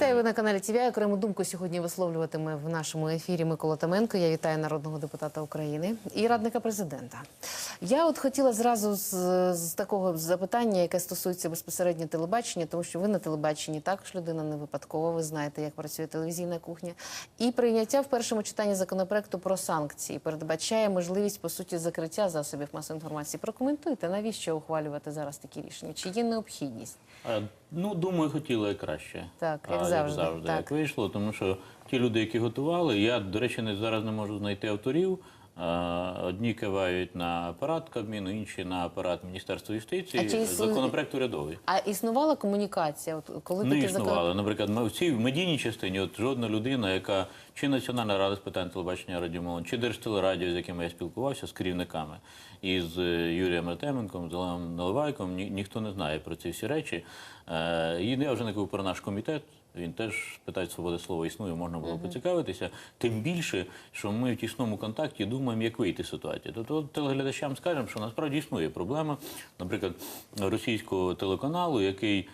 Вітаю ви на каналі ТВ. Окрему думку сьогодні висловлюватиме в нашому ефірі Микола Томенко. Я вітаю народного депутата України і радника президента. Я от хотіла зразу з, з такого запитання, яке стосується безпосередньо телебачення, тому що ви на телебаченні також людина не випадкова. Ви знаєте, як працює телевізійна кухня. І прийняття в першому читанні законопроекту про санкції передбачає можливість по суті закриття засобів масової інформації. Прокоментуйте, навіщо ухвалювати зараз такі рішення? Чи є необхідність? Ну, думаю, хотіли краще. Так, як А, завжди, завжди так. як вийшло, тому що ті люди, які готували, я, до речі, не, зараз не можу знайти авторів. Е, Одні кивають на апарат Кабміну, інші на апарат Міністерства юстиції. А чи Законопроект урядовий. А існувала комунікація? От коли Не таке закон- Наприклад, в цій медійній частині, от жодна людина, яка чи Національна рада з питань телебачення радіомовлення, чи Держтелерадіо, з якими я спілкувався, з керівниками, і з Юрієм Артеменком, з Олегом Наливайком, ні, ніхто не знає про ці всі речі. Е, і я вже не кажу про наш комітет. Він теж питає свободи слова існує, можна було поцікавитися. Тим більше, що ми в тісному контакті думаємо, як вийти з ситуації. Тобто телеглядачам скажемо, що насправді існує проблема, наприклад, російського телеканалу, який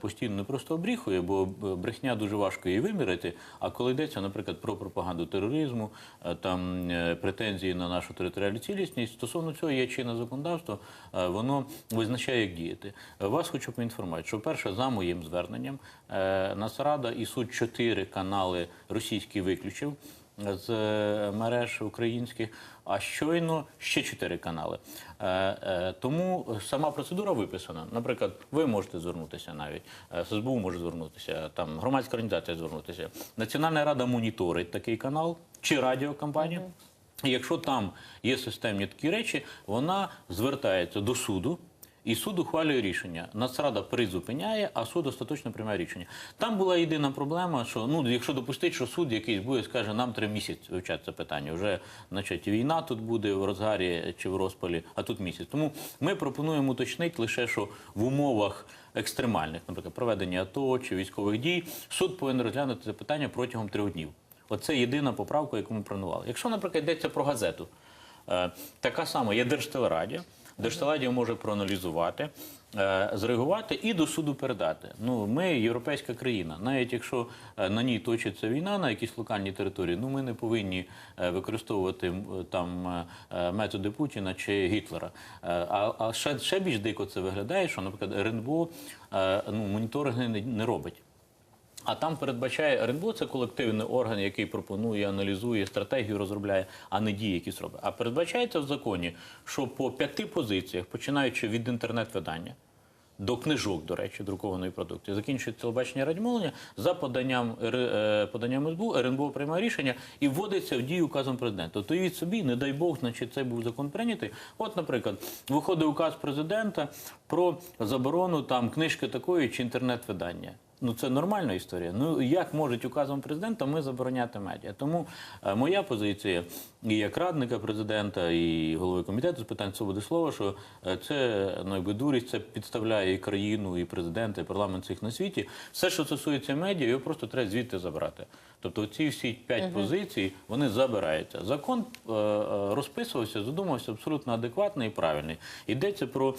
постійно не просто обріхує, бо брехня дуже важко її виміряти. А коли йдеться, наприклад, про пропаганду тероризму, е, там е, претензії на нашу територіальну цілісність, стосовно цього є чинне законодавство, е, воно визначає, як діяти. Е, Вас хочу поінформувати, що перше за моїм зверненням е, Нацрада і суд чотири канали російські виключив з е, мереж українських, а щойно ще чотири канали. Е, е, Тому сама процедура виписана. Наприклад, ви можете звернутися навіть, СБУ може звернутися, там громадська організація звернутися. Національна рада моніторить такий канал чи радіокомпанію. І Якщо там є системні такі речі, вона звертається до суду. І суд ухвалює рішення. Нацрада призупиняє, а суд остаточно приймає рішення. Там була єдина проблема, що ну, якщо допустити, що суд якийсь буде, скаже, нам три місяці вивчати це питання. Вже значить, війна тут буде в розгарі чи в розпалі, а тут місяць. Тому ми пропонуємо уточнити лише, що в умовах екстремальних, наприклад, проведення АТО чи військових дій, суд повинен розглянути це питання протягом трьох днів. Оце єдина поправка, яку ми планували. Якщо, наприклад, йдеться про газету, е, така сама є Держтелерадіо. Держтелерадіо може проаналізувати, е, зреагувати і до суду передати. Ну, ми європейська країна. Навіть якщо е, на ній точиться війна на якійсь локальній території, ну ми не повинні е, використовувати там методи Путіна чи Гітлера. А, а ще, ще більш дико це виглядає, що, наприклад, РНБО ну, моніторинги не робить. А там передбачає РНБО це колективний орган, який пропонує, аналізує, стратегію розробляє, а не дії, якісь робить. А передбачається в законі, що по п'яти позиціях, починаючи від інтернет-видання до книжок, до речі, друкованої продукції, закінчується телебачення радіомовлення, за поданням е, поданням СБУ, РНБО приймає рішення і вводиться в дію указом президента. То від собі, не дай Бог, значить, цей був закон прийнятий. От, наприклад, виходить указ президента про заборону там книжки такої чи інтернет-видання. Ну це нормальна історія. Ну як можуть указом президента ми забороняти медіа? Тому е, моя позиція і як радника президента, і голови комітету з питань свободи слова, що е, це ну, якби дурість, це підставляє і країну, і президента, і парламент всіх на світі. Все, що стосується медіа, його просто треба звідти забрати. Тобто ці всі п'ять позицій вони забираються. Закон е, е, розписувався, задумався абсолютно адекватний і правильний. Йдеться про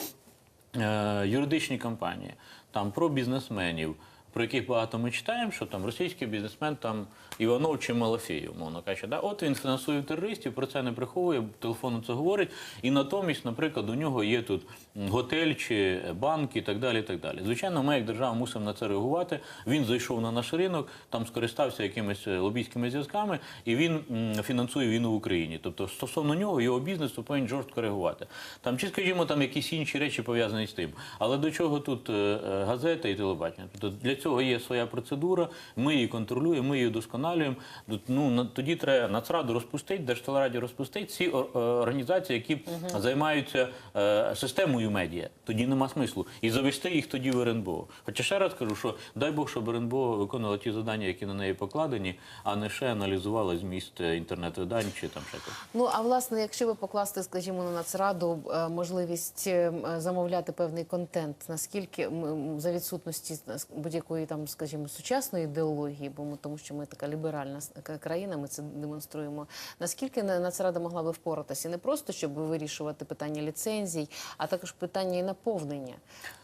е, юридичні компанії, там про бізнесменів, про яких багато ми читаємо, що там російський бізнесмен там Іванов чи Малафєєв, мовно кажучи. Да? От він фінансує терористів, про це не приховує, телефону це говорить. І натомість, наприклад, у нього є тут готель чи банк і так далі. І так далі. Звичайно, ми як держава мусимо на це реагувати. Він зайшов на наш ринок, там скористався якимись е, лобійськими зв'язками, і він фінансує війну в Україні. Тобто, стосовно нього, його бізнес повинен жорстко реагувати. Там чи, скажімо, там якісь інші речі пов'язані з тим. Але до чого тут е, е, газета і телебачення? Тобто для цього є своя процедура, ми її контролюємо, ми її удосконалюємо. Тут, Ну тоді треба Нацраду розпустити, Держтелерадіо розпустити ці організації, які займаються е, системою медіа. Тоді нема смислу. І завести їх тоді в РНБО. Хоча ще раз кажу, що дай Бог, щоб РНБО виконувала ті завдання, які на неї покладені, а не ще аналізувала зміст е, інтернет-видань чи там ще щось. Ну а власне, якщо ви покласти, скажімо, на нацраду е, можливість е, замовляти певний контент, наскільки за відсутності будь-якої такої там, скажімо, сучасної ідеології, бо ми тому, що ми така ліберальна країна, ми це демонструємо. Наскільки на- Нацрада могла би впоратися не просто щоб вирішувати питання ліцензій, а також питання і наповнення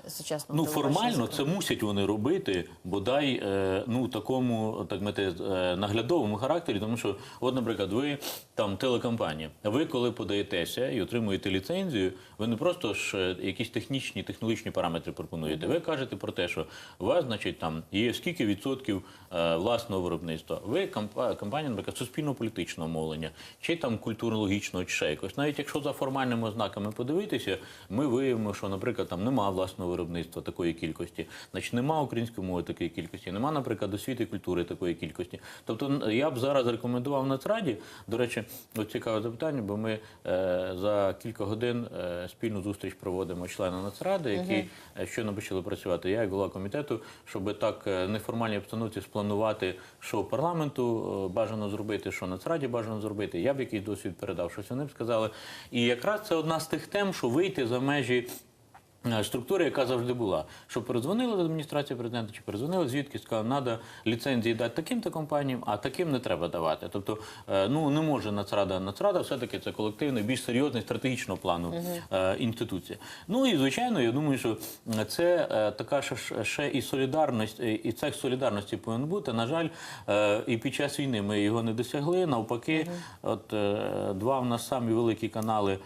сучасного Ну формально це мусять вони робити, бодай е, ну такому так мати е, наглядовому характері, тому що, от, наприклад, ви там телекомпанія. Ви коли подаєтеся і отримуєте ліцензію, ви не просто ж е, якісь технічні, технологічні параметри пропонуєте. Ви кажете про те, що у вас, значить, там є скільки відсотків е, власного виробництва. Ви компа- компанія, наприклад, суспільно-політичного мовлення, чи там культурно-логічного, чи ще якось. Навіть якщо за формальними ознаками подивитися, ми виявимо, що, наприклад, там нема власного виробництва такої кількості, значить нема української мови такої кількості, нема, наприклад, освіти і культури такої кількості. Тобто я б зараз рекомендував Нацраді, до речі, от цікаве запитання, бо ми е, за кілька годин е, спільну зустріч проводимо члени Нацради, які е, щойно почали працювати. Я як голова комітету, щоб так е, неформальній обстановці спланувати, що парламенту е, бажано зробити, що Нацраді бажано зробити. Я б якийсь досвід передав, щось вони б сказали. І якраз це одна з тих тем, що вийти за межі. Е, Структури, яка завжди була, що перезвонили до адміністрації президента, чи перезвонили звідки, сказали, треба ліцензії дати таким-то компаніям, а таким не треба давати. Тобто, е, ну не може Нацрада. Нацрада все-таки це колективний, більш серйозний стратегічного плану е, інституція. Ну і звичайно, я думаю, що це така ще, ще і солідарність, і- цех солідарності повинен бути. На жаль, і під час війни ми його не досягли. Навпаки, от два в нас самі великі канали,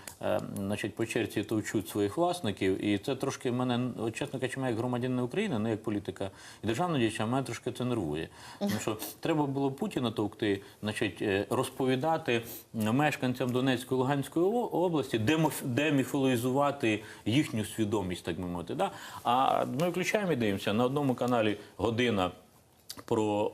значить, по черці товчуть своїх власників, і це трошки мене, чесно кажучи, як громадянина України, не як політика і державна діяча, мене трошки це нервує. Тому що треба було Путіна товкти, значить, е, розповідати мешканцям Донецької Луганської області, демоф- їхню свідомість, так би мовити. Да? А ми включаємо і дивимося на одному каналі година. Про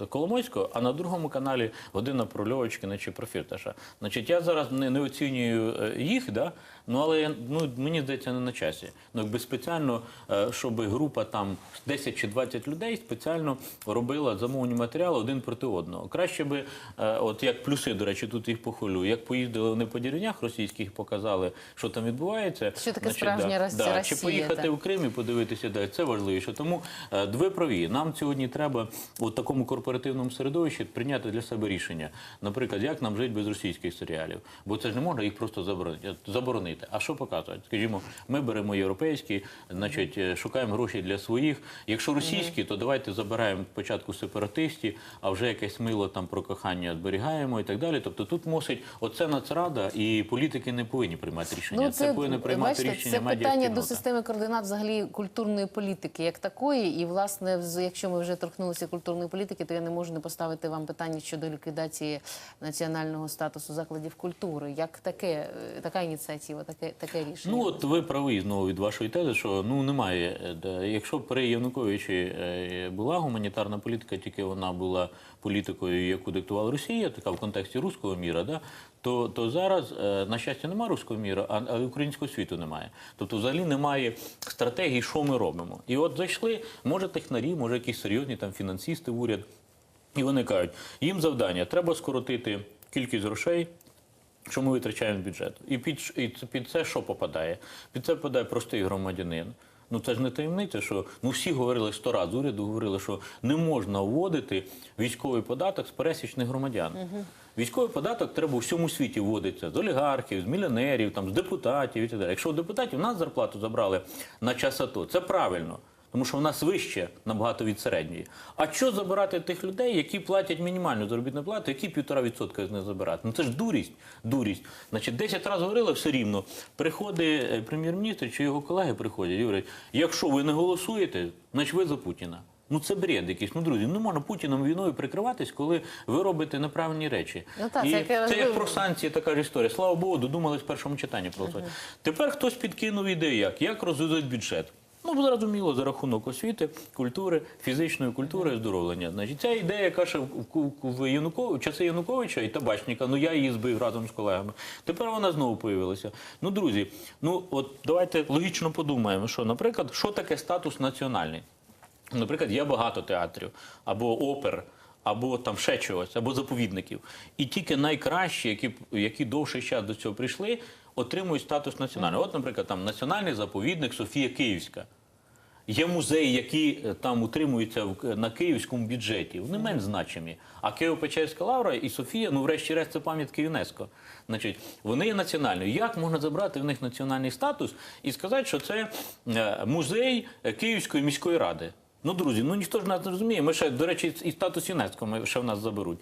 е, Коломойського, а на другому каналі година про Льовочкина чи про Фірташа. Значить, я зараз не, не оцінюю е, їх, да? ну але я- ну, мені здається, не на часі. Ну, якби спеціально, е, щоб група там 10 чи 20 людей спеціально робила замовні матеріали один проти одного. Краще би, е, от як плюси, до речі, тут їх похвалю. Як поїздили вони по деревнях російських, показали, що там відбувається. Що таке справжня Рос- да, Чи поїхати так. в Крим і подивитися, де це важливіше. Тому е, ви праві. Нам сьогодні треба у такому корпоративному середовищі прийняти для себе рішення. Наприклад, як нам жити без російських серіалів, бо це ж не можна їх просто заборонити. заборонити. А що показують? Скажімо, ми беремо європейські, значить, е, шукаємо гроші для своїх. Якщо російські, то давайте забираємо спочатку сепаратистів, а вже якесь мило там про кохання зберігаємо і так далі. Тобто тут мусить оце нацрада, і політики не повинні приймати рішення. це, повинні приймати бачите, рішення це питання до системи координат взагалі культурної політики як такої. І власне, якщо ми вже торкнулися культурної політики, то я не можу не поставити вам питання щодо ліквідації національного статусу закладів культури. Як таке е, така ініціатива, таке таке рішення? Ну от ви праві знову від вашої тези, що ну немає. е, Якщо при Януковичі е, була гуманітарна політика, тільки вона була політикою, яку диктувала Росія, така в контексті руського міра, да, то, то зараз, е, на щастя, немає руського міра, а, а українського світу немає. Тобто, взагалі немає стратегії, що ми робимо. І от зайшли, може, технарі, може, якісь серйозні там фінансисти в уряд, і вони кажуть, їм завдання треба скоротити кількість грошей. Що ми витрачаємо з бюджету. І під, і під це що попадає? Під це попадає простий громадянин. Ну це ж не таємниця, що ну всі говорили сто разів, уряду говорили, що не можна вводити військовий податок з пересічних громадян. Військовий податок треба у всьому світі вводиться з олігархів, з мільйонерів, там, з депутатів і так далі. Якщо у депутатів нас зарплату забрали на час АТО, це правильно. Тому що в нас вище набагато від середньої. А що забирати тих людей, які платять мінімальну заробітну плату, які півтора відсотка з них забирати? Ну це ж дурість, дурість. Значить, 10 разів говорили все рівно. Приходить е, прем'єр-міністр чи його колеги приходять і говорять, якщо ви не голосуєте, значить ви за Путіна. Ну це бред якийсь. Ну друзі, не можна Путіном війною прикриватись, коли ви робите неправильні речі. Ну, так, і це яке- це як про санкції така ж історія. Слава Богу, додумались в першому читанні про це. Тепер хтось підкинув ідею, як, як розвивати бюджет. Ну, зрозуміло, за рахунок освіти, культури, фізичної культури, оздоровлення. Значить, ця ідея, яка ще в, в, в Януко, в часи Януковича і Табачника, ну я її збив разом з колегами. Тепер вона знову появилася. Ну, друзі, ну от давайте логічно подумаємо, що, наприклад, що таке статус національний? Наприклад, є багато театрів або опер, або там ще чогось, або заповідників. І тільки найкращі, які, які довший час до цього прийшли, отримують статус національного. От, наприклад, там національний заповідник Софія Київська. Є музеї, які е, там утримуються на київському бюджеті. Вони менш значимі. А Києво-Печерська лавра і Софія, ну врешті-решт, це пам'ятки ЮНЕСКО. Значить, вони є національною. Як можна забрати в них національний статус і сказати, що це е, музей е, Київської міської ради? Ну, друзі, ну ніхто ж нас не розуміє. Ми ще, до речі, і статус ЮНЕСКО ми ще в нас заберуть.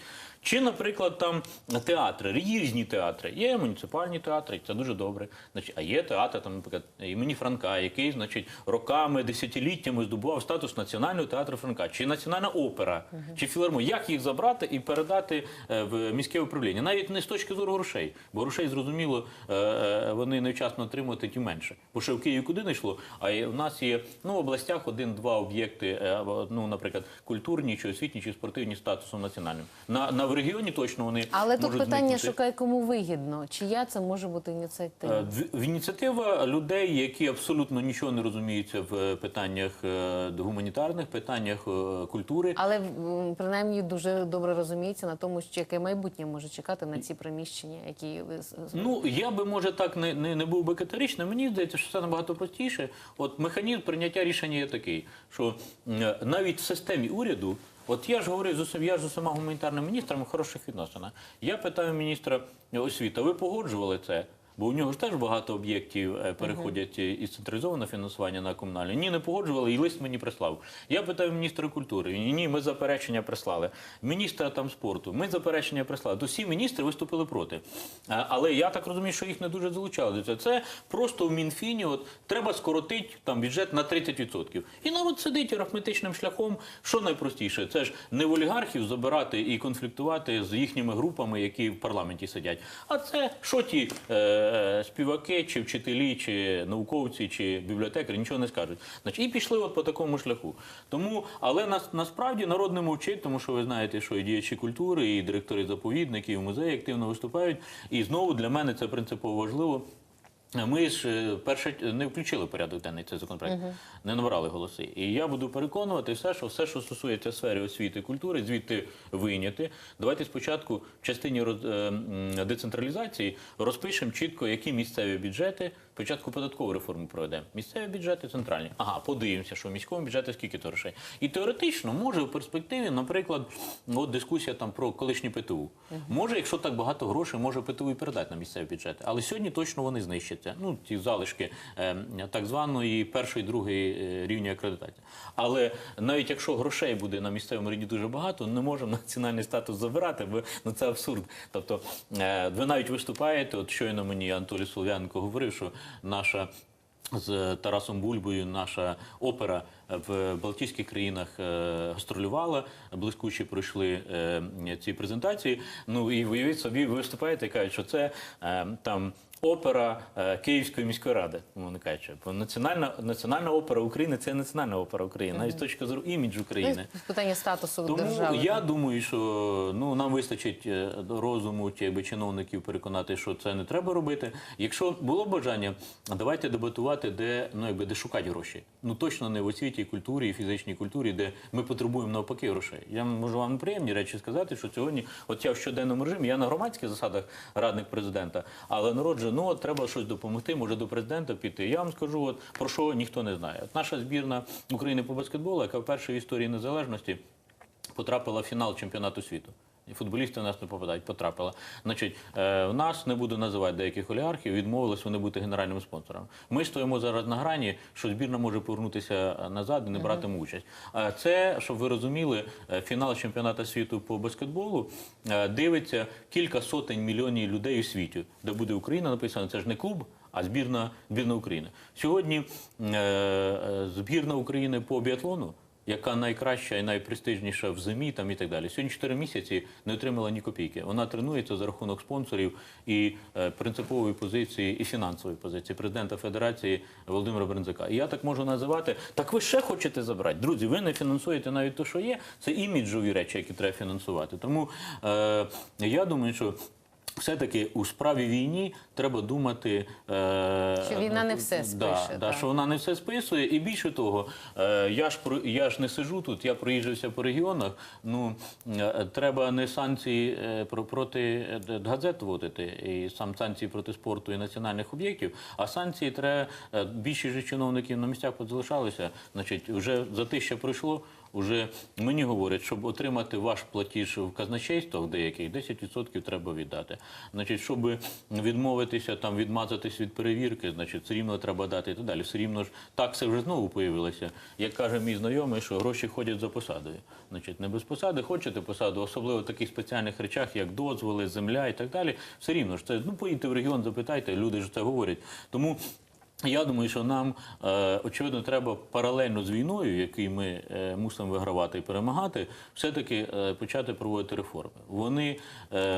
Чи, наприклад, там театри, різні театри. Є муніципальні театри, це дуже добре. Значить, а є театр, там, наприклад, імені Франка, який, значить, роками, десятиліттями здобував статус національного театру Франка, чи національна опера, чи філармонія. Як їх забрати і передати е, в міське управління? Навіть не з точки зору грошей, бо грошей зрозуміло, е, е, вони невчасно отримують, тим менше. Бо ще в Києві куди не йшло. А в нас є ну в областях один-два об'єкти, ну, наприклад, культурні, чи освітні, чи спортивні статусом національним. На, на регіоні точно вони Але тут питання зникнути. шукай, кому вигідно. Чия це може бути ініціатива? Е, в- в Ініціатива людей, які абсолютно нічого не розуміються в питаннях е, гуманітарних, питаннях е, культури. Але принаймні дуже добре розуміється на тому, що яке майбутнє може чекати на ці приміщення, які Ну я би може так не, не, не був би категоричним. Мені здається, що це набагато простіше. От механізм прийняття рішення є такий, що е, навіть в системі уряду. От я ж говорю з усім, я ж з усіма гуманітарними міністрами хороших відносинах. Я питаю міністра освіти, ви погоджували це? Бо у нього ж теж багато об'єктів е, переходять е, із централізованого фінансування на комунальне. Ні, не погоджували, і лист мені прислав. Я питаю міністра культури. Ні, ми заперечення прислали. Міністра там спорту. Ми заперечення прислали. То всі міністри виступили проти. Але я так розумію, що їх не дуже залучали. Це просто в Мінфіні. От треба скоротити там бюджет на 30%. І народ сидить арифметичним шляхом. Що найпростіше? Це ж не в олігархів забирати і конфліктувати з їхніми групами, які в парламенті сидять. А це що ті е, е, співаки, чи вчителі, чи науковці, чи бібліотекарі нічого не скажуть. Значить, і пішли от по такому шляху. Тому, але нас насправді народ не мовчить, тому що ви знаєте, що і діячі культури, і директори заповідників, і музеї активно виступають. І знову для мене це принципово важливо. Ми ж е, перше не включили порядок денний цей законопроект, не набрали голоси. І я буду переконувати все, що все, що стосується сфери освіти і культури, звідти вийняти. Давайте спочатку в частині роз- е, децентралізації розпишемо чітко, які місцеві бюджети. Спочатку податкову реформу проведемо. Місцеві бюджети центральні. Ага, подивимося, що в міському бюджеті скільки то грошей. І теоретично може в перспективі, наприклад, от дискусія там про колишні ПТУ. Може, якщо так багато грошей, може ПТУ і передати на місцеві бюджети. Але сьогодні точно вони знищаться. Ну, ті залишки е, так званої першої, другої е, рівня акредитації. Але навіть якщо грошей буде на місцевому рівні дуже багато, не можемо національний статус забирати, бо ну це абсурд. Тобто, е, ви навіть виступаєте, от щойно мені Анатолій Солов'янко говорив, що наша з Тарасом Бульбою наша опера в Балтійських країнах е, гастролювала, блискуче пройшли е, ці презентації. Ну і уявіть собі, ви виступаєте і кажуть, що це е, там. Опера е, Київської міської ради, умовно кажучи. Бо національна національна опера України це національна опера України, навіть з точки зору іміджу країни. Ну, питання статусу Тому держави. я думаю, що ну нам вистачить е, розуму чи якби чиновників переконати, що це не треба робити. Якщо було бажання, давайте дебатувати, де ну якби де шукати гроші. Ну точно не в освіті, культурі і фізичній культурі, де ми потребуємо навпаки грошей. Я можу вам неприємні речі сказати, що сьогодні, от я в щоденному режимі, я на громадських засадах радник президента, але народ же, ну от треба щось допомогти, може до президента піти. Я вам скажу, от про що ніхто не знає. От наша збірна України по баскетболу, яка вперше в історії незалежності потрапила в фінал чемпіонату світу. Футболісти в нас не попадають, потрапила. Значить, е, в нас не буду називати деяких олігархів, відмовились вони бути генеральним спонсором. Ми стоїмо зараз на грані, що збірна може повернутися назад і не братиме участь. А це, щоб ви розуміли, е, фінал чемпіонату світу по баскетболу е, дивиться кілька сотень мільйонів людей у світі, де буде Україна написано. Це ж не клуб. А збірна, збірна України. Сьогодні е, е, збірна України по біатлону яка найкраща і найпрестижніша в зимі там і так далі. Сьогодні 4 місяці не отримала ні копійки. Вона тренується за рахунок спонсорів і е, принципової позиції, і фінансової позиції президента Федерації Володимира Брензака. І я так можу називати. Так ви ще хочете забрати? Друзі, ви не фінансуєте навіть те, що є. Це іміджові речі, які треба фінансувати. Тому е, я думаю, що. Все-таки у справі війні треба думати, е, Що війна не все да, спише, Да, так. що вона не все списує. І більше того, е, я ж я ж не сижу тут, я проїжджався по регіонах. Ну е, треба не санкції е, проти е, газет вводити, і сам санкції проти спорту і національних об'єктів, а санкції треба е, більшість же чиновників на місцях позалишалися. Значить, вже за те, що пройшло. Уже мені говорять, щоб отримати ваш платіж в казначействах деяких, 10% треба віддати. Значить, щоб відмовитися там, відмазатись від перевірки, значить, все рівно треба дати і так далі. Все рівно ж такси вже знову появилися. Як каже мій знайомий, що гроші ходять за посадою. Значить, не без посади хочете посаду, особливо в таких спеціальних речах, як дозволи, земля і так далі. Все рівно ж це ну поїдьте в регіон, запитайте, люди ж це говорять. Тому. Я думаю, що нам е, очевидно треба паралельно з війною, який ми е, мусимо вигравати і перемагати, все-таки е, почати проводити реформи. Вони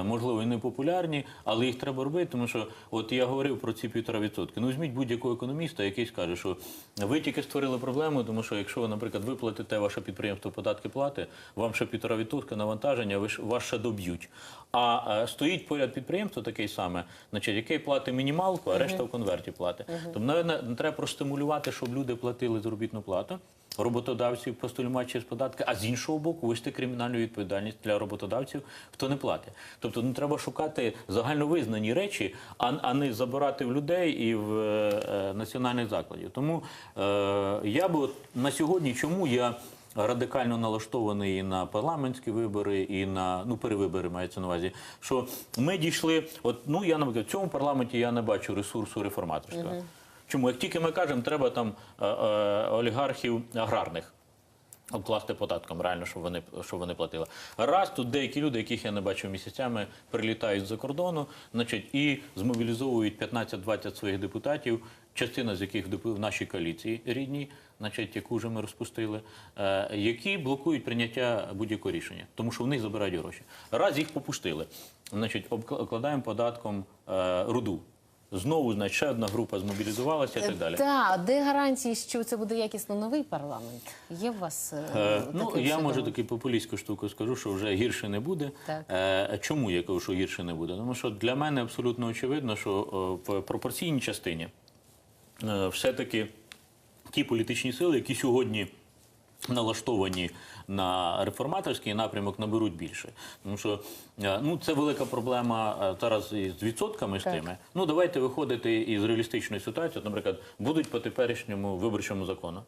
можливо і не популярні, але їх треба робити, тому що от я говорив про ці півтора відсотки. Ну візьміть будь-якого економіста, який скаже, що ви тільки створили проблему, тому що якщо ви, наприклад, виплатите ваше підприємство податки плати, вам ще півтора відсотка навантаження, ви ж вас ще доб'ють. А е, стоїть поряд підприємство таке саме, значить, яке платить мінімалку, а решта в конверті платить. Тому, напевно, треба простимулювати, щоб люди платили заробітну плату. Роботодавців постулювати через податки, а з іншого боку, вести кримінальну відповідальність для роботодавців, хто не платить. Тобто ну, треба шукати загальновизнані речі, а, а не забирати в людей і в е, е, національних закладів. Тому е, я би от на сьогодні, чому я радикально налаштований і на парламентські вибори, і на ну перевибори мається на увазі. Що ми дійшли, от ну я наприклад, в цьому парламенті я не бачу ресурсу реформаторства. Чому як тільки ми кажемо, треба там е, е, олігархів аграрних. Обкласти податком, реально, щоб вони щоб вони платили. Раз тут деякі люди, яких я не бачив місяцями, прилітають з-за кордону, значить, і змобілізовують 15-20 своїх депутатів, частина з яких в нашій коаліції рідній, значить, яку вже ми розпустили, е, які блокують прийняття будь-якого рішення, тому що в них забирають гроші. Раз їх попустили, значить, обкла- обкладаємо податком е, руду. Знову, значить, ще одна група змобілізувалася і так далі. Так, де гарантії, що це буде якісно новий парламент? Є у вас е, Е, ну, я може усвідомлення? таку популістську штуку скажу, що вже гірше не буде. Так. Е, чому я кажу, що гірше не буде? Тому що для мене абсолютно очевидно, що е, в пропорційній частині е, все-таки ті політичні сили, які сьогодні налаштовані на реформаторський напрямок, наберуть більше. Тому що е, ну, це велика проблема е, зараз із відсотками з тими. Ну, давайте виходити із реалістичної ситуації. От, Наприклад, будуть по теперішньому виборчому закону.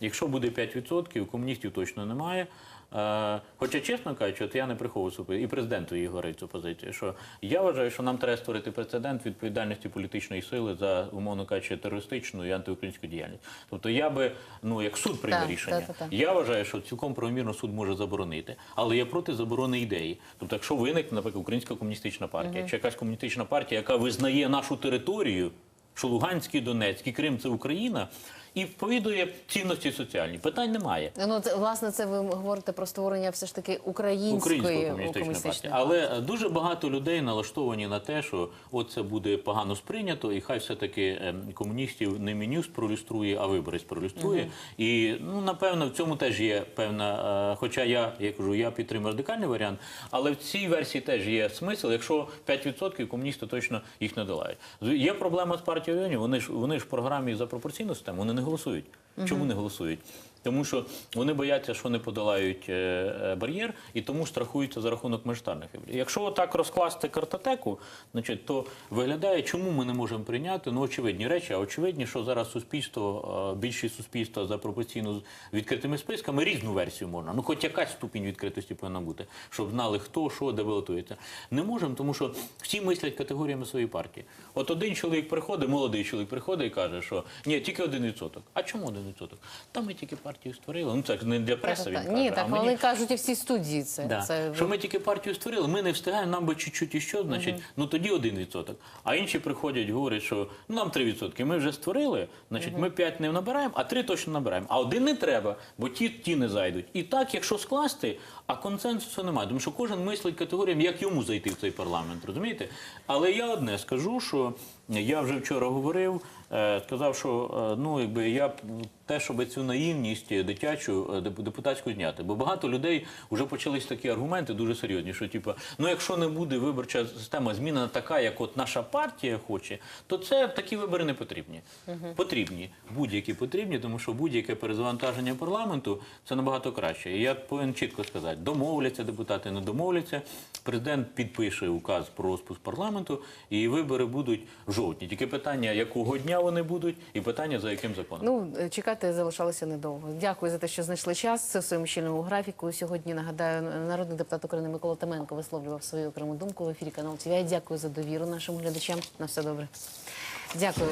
Якщо буде 5%, комуністів точно немає. Е, хоча, чесно кажучи, от я не приховую і президенту її говорить цю позицію. Що я вважаю, що нам треба створити прецедент відповідальності політичної сили за, умовно кажучи, терористичну і антиукраїнську діяльність. Тобто я би, ну як суд прийме рішення, так, так, так. я вважаю, що цілком правомірно суд може заборонити, але я проти заборони ідеї. Тобто, якщо виникне, наприклад, Українська комуністична партія, чи якась комуністична партія, яка визнає нашу територію, що Луганський, Донецький, Крим це Україна, і вповідує цінності соціальні. Питань немає. Ну, це, власне, це ви говорите про створення все ж таки української Української комуністичної комуністичної партії. Але е, дуже багато людей налаштовані на те, що от це буде погано сприйнято, і хай все-таки е, комуністів не менюс пролюструє, а виборець пролюструє. І ну напевно в цьому теж є певна. е, Хоча я, я кажу, я підтримую радикальний варіант, але в цій версії теж є смисл. Якщо 5% комуністи точно їх не долають. Є проблема з партією. Вони ж вони ж в програмі за пропорційну систему вони не голосують. Чому не голосують? Тому що вони бояться, що не подолають е, е, бар'єр, і тому страхуються за рахунок мажоритарних виборів. Якщо так розкласти картотеку, значить, то виглядає, чому ми не можемо прийняти ну, очевидні речі, а очевидні, що зараз суспільство, е, більшість суспільства за пропорційно з відкритими списками різну версію можна. Ну, хоч якась ступінь відкритості повинна бути, щоб знали, хто, що, де балотується. Не можемо, тому що всі мислять категоріями своєї партії. От один чоловік приходить, молодий чоловік приходить і каже, що ні, тільки один відсоток. А чому один відсоток? Та ми тільки партію створили. Ну це не для преси. Він каже, Ні, а так мені- вони кажуть і всі студії це. Да. це Що ми тільки партію створили, ми не встигаємо, нам би чуть-чуть іще, значить, ну тоді один відсоток. А інші приходять, говорять, що ну, нам три відсотки. Ми вже створили, значить, ми п'ять не набираємо, а три точно набираємо. А один не треба, бо ті, ті не зайдуть. І так, якщо скласти, а консенсусу немає. Тому що кожен мислить категоріям, як йому зайти в цей парламент, розумієте? Але я одне скажу, що я вже вчора говорив, е, сказав, що е, ну, якби я те, щоб цю наївність дитячу е, депутатську зняти. Бо багато людей вже почались такі аргументи дуже серйозні, що типу, ну якщо не буде виборча система змінена така, як от наша партія хоче, то це такі вибори не потрібні. Потрібні будь-які потрібні, тому що будь-яке перезавантаження парламенту це набагато краще. І я повинен чітко сказати: домовляться депутати, не домовляться. Президент підпише указ про розпуск парламенту, і вибори будуть жовтні. Тільки питання, якого дня вони будуть, і питання за яким законом. Ну, е, чекати залишалося недовго. Дякую за те, що знайшли час. Це в своєму щільному графіку. Сьогодні нагадаю, народний депутат України Микола Таменко висловлював свою окрему думку в ефірі каналу ТВ. Дякую за довіру нашим глядачам. На все добре. Дякую.